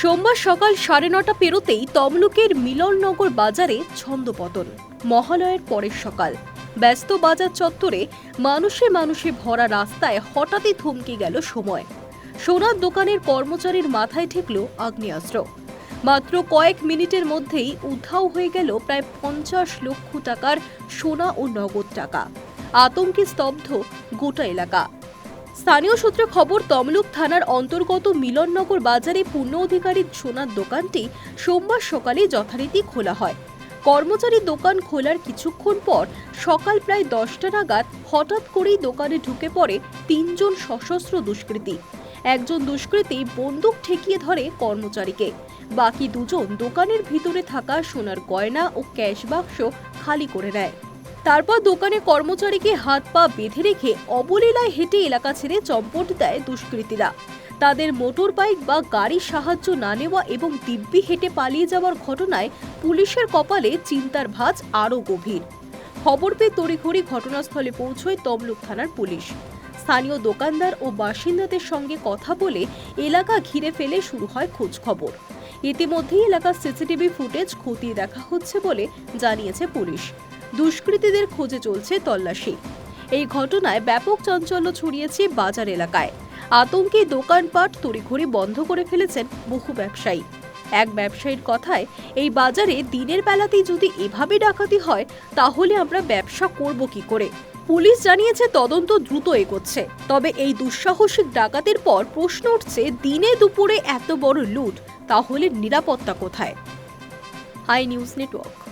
সোমবার সকাল সাড়ে নটা পেরোতেই তমলুকের মিলননগর বাজারে ছন্দপতন। মহালয়ের পরের সকাল। ব্যস্ত বাজার চত্বরে মানুষে মানুষে ভরা রাস্তায় হঠাৎই থমকে গেল সময়। সোনার দোকানের কর্মচারীর মাথায় ঠেকল আগ্নেয়াস্ত্র। মাত্র কয়েক মিনিটের মধ্যেই উধাও হয়ে গেল প্রায় পঞ্চাশ লক্ষ টাকার সোনা ও নগদ টাকা। আতঙ্কে স্তব্ধ গোটা এলাকা। স্থানীয় সূত্রে খবর, তমলুক থানার অন্তর্গত মিলননগর বাজারে পূর্ণ অধিকারীর সোনার দোকানটি সোমবার সকালে যথারীতি খোলা হয়। কর্মচারী দোকান খোলার কিছুক্ষণ পর সকাল প্রায় দশটা নাগাদ হঠাৎ করেই দোকানে ঢুকে পড়ে তিনজন সশস্ত্র দুষ্কৃতী। একজন দুষ্কৃতী বন্দুক ঠেকিয়ে ধরে কর্মচারীকে। বাকি দুজন দোকানের ভিতরে থাকা সোনার গয়না ও ক্যাশ বাক্স খালি করে নেয়। তারপর দোকানে কর্মচারীকে হাত পা বেঁধে রেখে অবলীলায় হেঁটে এলাকা ছেড়ে চম্পট দেয় দুষ্কৃতীরা। তাদের মোটর বাইক বা গাড়ির সাহায্য না নেওয়া এবং দিব্যি হেঁটে পালিয়ে যাওয়ার ঘটনায় পুলিশের কপালে চিন্তার ভাঁজ আরও গভীর। খবর পেয়ে তড়িঘড়ি ঘটনাস্থলে পৌঁছয় তমলুক থানার পুলিশ। স্থানীয় দোকানদার ও বাসিন্দাদের সঙ্গে কথা বলে এলাকা ঘিরে ফেলে শুরু হয় খোঁজ খবর। ইতিমধ্যেই এলাকার সিসিটিভি ফুটেজ খতিয়ে দেখা হচ্ছে বলে জানিয়েছে পুলিশ। দুষ্কৃতীদের খোঁজে চলছে তল্লাশি। এই ঘটনায় ব্যাপক চাঞ্চল্য ছড়িয়েছে বাজার এলাকায়। আতঙ্কে দোকানপাট তড়িঘড়ি বন্ধ করে ফেলেছেন বহু ব্যবসায়ী। এক ব্যবসায়ীর কথায়, এই বাজারে দিনের বেলাতেই যদি এভাবে ডাকাতি হয়, তাহলে আমরা ব্যবসা করব কি করে? পুলিশ জানিয়েছে তদন্ত দ্রুত এগোচ্ছে। তবে এই দুঃসাহসিক ডাকাতের পর প্রশ্ন উঠছে, দিনে দুপুরে এত বড় লুট, তাহলে নিরাপত্তা কোথায়? Hi news network.